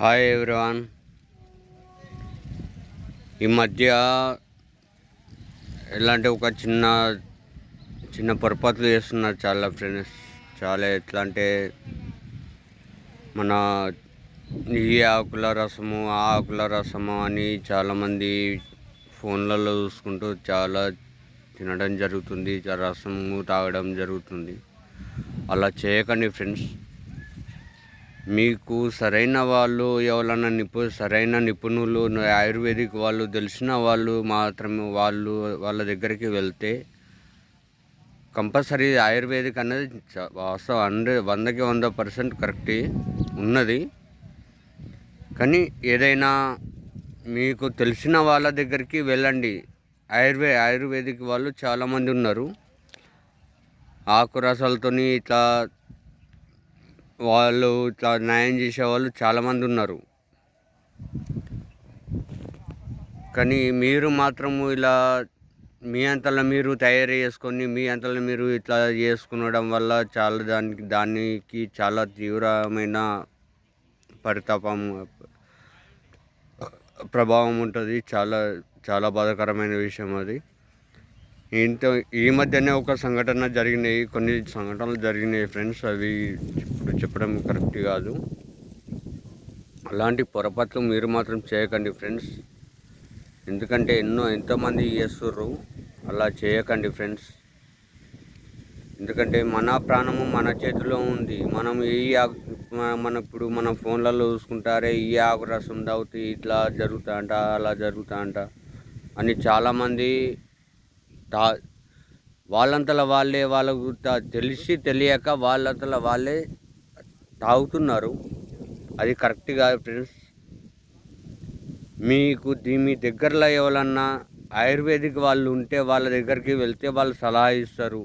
Hi everyone ఈ మధ్య ఎలాంటి ఒక చిన్న చిన్న పొరపాట్లు చేస్తున్నారు చాలా ఫ్రెండ్స్ చాలా ఎట్లా అంటే మన ఈ ఆకుల రసము ఆ ఆకుల రసము అని చాలామంది ఫోన్లలో చూసుకుంటూ చాలా తినడం జరుగుతుంది రసము తాగడం జరుగుతుంది. అలా చేయకండి ఫ్రెండ్స్ మీకు సరైన వాళ్ళు ఎవరన్నా నిపు సరైన నిపుణులు ఆయుర్వేదిక్ వాళ్ళు తెలిసిన వాళ్ళు మాత్రమే వాళ్ళు వాళ్ళ దగ్గరికి వెళ్తే కంపల్సరీ ఆయుర్వేదిక్ అనేది చ- వాస్తవం హండ్రెడ్ వందకి వంద పర్సెంట్ కరెక్ట్ ఉన్నది. కానీ ఏదైనా మీకు తెలిసిన వాళ్ళ దగ్గరికి వెళ్ళండి. ఆయుర్వే ఆయుర్వేదిక్ వాళ్ళు చాలామంది ఉన్నారు. ఆకురసాలతోని ఇట్లా వాళ్ళు ఇట్లా న్యాయం చేసేవాళ్ళు చాలామంది ఉన్నారు. కానీ మీరు మాత్రము ఇలా మీ అంతలో మీరు తయారు చేసుకొని మీ అంతలో మీరు ఇట్లా చేసుకునడం వల్ల చాలా దానికి దానికి చాలా తీవ్రమైన పరితాపం ప్రభావం ఉంటుంది. చాలా చాలా బాధాకరమైన విషయం అది. ఇంత ఈ మధ్యనే ఒక సంఘటన జరిగినాయి. కొన్ని సంఘటనలు జరిగినాయి ఫ్రెండ్స్ అవి ఇప్పుడు చెప్పడం కరెక్ట్ కాదు. అలాంటి పొరపాట్లు మీరు మాత్రం చేయకండి ఫ్రెండ్స్. ఎందుకంటే ఎన్నో ఎంతోమంది చేస్తుర్రు అలా చేయకండి ఫ్రెండ్స్. ఎందుకంటే మన ప్రాణము మన చేతిలో ఉంది. మనం ఏ ఆకు మన- మన ఇప్పుడు మన ఫోన్లలో చూసుకుంటారే ఈ ఆకు రసం తాగితే ఇట్లా జరుగుతా అంట అలా జరుగుతా అంట అని చాలామంది తా వాళ్ళంతల వాళ్ళే వాళ్ళకు తెలిసి తెలియక వాళ్ళంతలో వాళ్ళే తాగుతున్నారు. అది కరెక్ట్ కాదు ఫ్రెండ్స్. మీకు దీ మీ దగ్గరలో ఎవరన్నా ఆయుర్వేదిక్ వాళ్ళు ఉంటే వాళ్ళ దగ్గరికి వెళ్తే వాళ్ళు సలహా ఇస్తారు.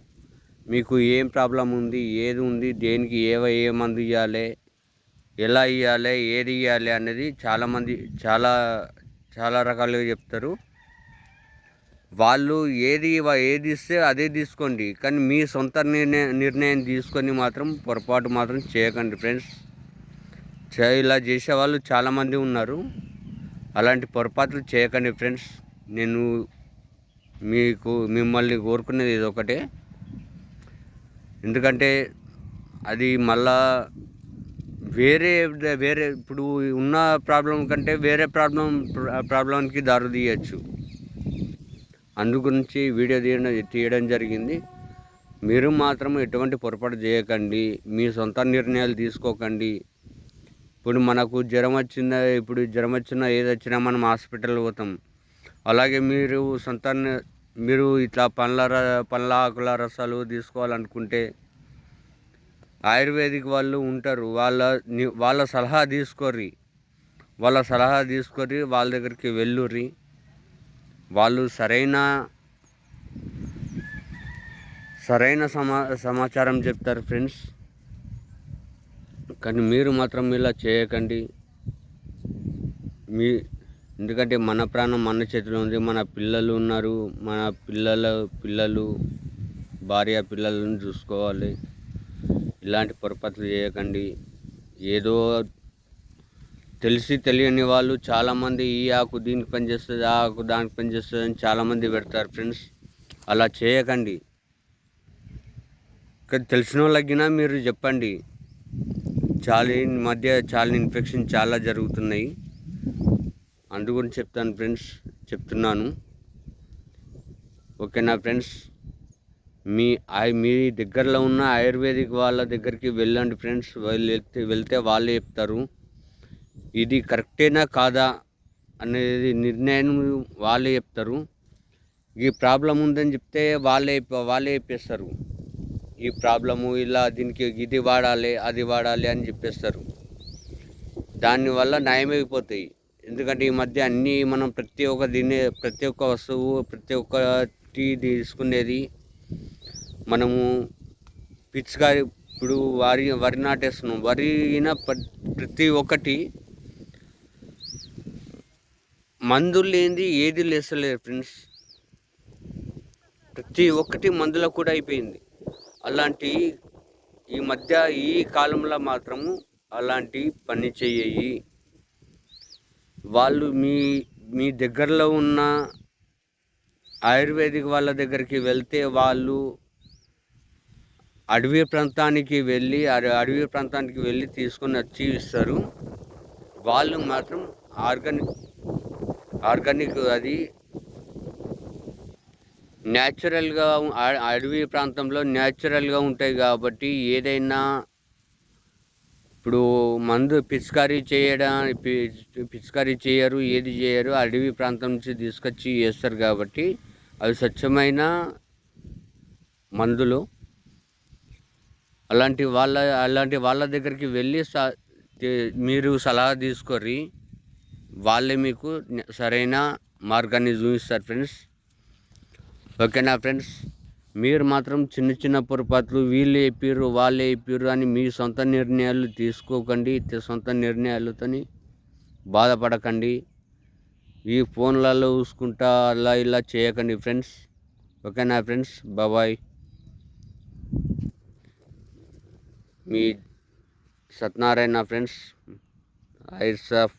మీకు ఏం ప్రాబ్లం ఉంది ఏది ఉంది దేనికి ఏవ ఏ మందు ఇవ్వాలి ఎలా ఇవ్వాలి ఏది ఇవ్వాలి అనేది చాలామంది చాలా చాలా రకాలుగా చెప్తారు. వాళ్ళు ఏది ఏది ఇస్తే అదే తీసుకోండి. కానీ మీ సొంత నిర్ణయం నిర్ణయం తీసుకొని మాత్రం పొరపాటు మాత్రం చేయకండి ఫ్రెండ్స్. చే- ఇలా చేసే వాళ్ళు చాలామంది ఉన్నారు. అలాంటి పొరపాట్లు చేయకండి ఫ్రెండ్స్. నేను మీకు మిమ్మల్ని కోరుకునేది ఇది ఒకటే. ఎందుకంటే అది మళ్ళా వేరే వేరే ఇప్పుడు ఉన్న ప్రాబ్లం కంటే వేరే ప్రాబ్లం ప్రాబ్లంకి దారి తీయచ్చు అందు గురించి వీడియో తీయడం తీయడం జరిగింది. మీరు మాత్రం ఎటువంటి పొరపాటు చేయకండి. మీ సొంత నిర్ణయాలు తీసుకోకండి. ఇప్పుడు మనకు జ్వరం వచ్చిందా ఇప్పుడు జ్వరం వచ్చినా ఏది వచ్చినా మనం హాస్పిటల్ పోతాం. అలాగే మీరు సొంత మీరు ఇట్లా పండ్ల ర- పండ్ల ఆకుల రసాలు తీసుకోవాలనుకుంటే ఆయుర్వేదిక్ వాళ్ళు ఉంటారు. వాళ్ళ వాళ్ళ సలహా తీసుకోర్రి. వాళ్ళ సలహా తీసుకొని వాళ్ళ దగ్గరికి వెళ్ళుర్రి. వాళ్ళు సరైన సరైన సమా సమాచారం చెప్తారు ఫ్రెండ్స్. కానీ మీరు మాత్రం ఇలా చేయకండి. మీ ఎందుకంటే మన ప్రాణం మన చేతిలో ఉంది. మన పిల్లలు ఉన్నారు. మన పిల్లల పిల్లలు భార్య పిల్లలను చూసుకోవాలి. ఇలాంటి పొరపాట్లు చేయకండి. ఏదో తెలిసి తెలియని వాళ్ళు చాలామంది ఈ ఆకు దీనికి పనిచేస్తుంది ఆ ఆకు దానికి పనిచేస్తుంది అని చాలామంది పెడతారు ఫ్రెండ్స్. అలా చేయకండి. కానీ తెలిసిన వాళ్ళకినా మీరు చెప్పండి. చాలా మధ్య చాలా ఇన్ఫెక్షన్ చాలా జరుగుతున్నాయి. అందుగుని చెప్తాను ఫ్రెండ్స్ చెప్తున్నాను. ఓకేనా ఫ్రెండ్స్? మీ మీ దగ్గరలో ఉన్న ఆయుర్వేదిక్ వాళ్ళ దగ్గరికి వెళ్ళండి ఫ్రెండ్స్. వెళ్తే వెళ్తే వాళ్ళే చెప్తారు. ఇది కరెక్టేనా కాదా అనేది నిర్ణయం వాళ్ళే చెప్తారు. ఈ ప్రాబ్లం ఉందని చెప్తే వాళ్ళే వాళ్ళే చెప్పేస్తారు. ఈ ప్రాబ్లము ఇలా దీనికి ఇది వాడాలి అది వాడాలి అని చెప్పేస్తారు. దానివల్ల నయమైపోతాయి ఎందుకంటే ఈ మధ్య అన్నీ మనం ప్రతి ఒక్క దీన్ని ప్రతి ఒక్క వస్తువు ప్రతి ఒక్కటి తీసుకునేది మనము పిచ్చిగా ఇప్పుడు వరి వరి నాటేస్తున్నాం. వరి అయినా ప్ర- ప్రతి ఒక్కటి మందులు లేనిది ఏది లేస్తలేదు ఫ్రెండ్స్. ప్రతి ఒక్కటి మందులో కూడా అయిపోయింది. అలాంటి ఈ మధ్య ఈ కాలంలో మాత్రము అలాంటి పని చేయి వాళ్ళు మీ మీ దగ్గరలో ఉన్న ఆయుర్వేదిక్ వాళ్ళ దగ్గరికి వెళ్తే వాళ్ళు అడవి ప్రాంతానికి వెళ్ళి అడవి ప్రాంతానికి వెళ్ళి తీసుకొని వచ్చి ఇస్తారు. వాళ్ళు మాత్రం ఆర్గానిక్ ఆర్గానిక్ అది. న్యాచురల్గా అడవి ప్రాంతంలో న్యాచురల్గా ఉంటాయి కాబట్టి ఏదైనా ఇప్పుడు మందు పిచికారీ చేయడం పిచికారీ చేయరు ఏది చేయరు అడవి ప్రాంతం నుంచి తీసుకొచ్చి చేస్తారు కాబట్టి అవి స్వచ్ఛమైన మందులు. అలాంటి వాళ్ళ అలాంటి వాళ్ళ దగ్గరికి వెళ్ళి స- మీరు సలహా తీసుకొని వాళ్ళే మీకు సరైన మార్గాన్ని చూపిస్తారు ఫ్రెండ్స్. ఓకేనా ఫ్రెండ్స్? మీరు మాత్రం చిన్న చిన్న పొరపాట్లు వీళ్ళు చెప్పారు వాళ్ళే చెప్పారు అని మీ సొంత నిర్ణయాలు తీసుకోకండి. సొంత నిర్ణయాలతోని బాధపడకండి. ఈ ఫోన్లలో చూసుకుంటా అలా ఇలా చేయకండి ఫ్రెండ్స్. ఓకేనా ఫ్రెండ్స్? బాబాయ్ మీ సత్యనారాయణ ఫ్రెండ్స్ ఐట్స్ ఆఫ్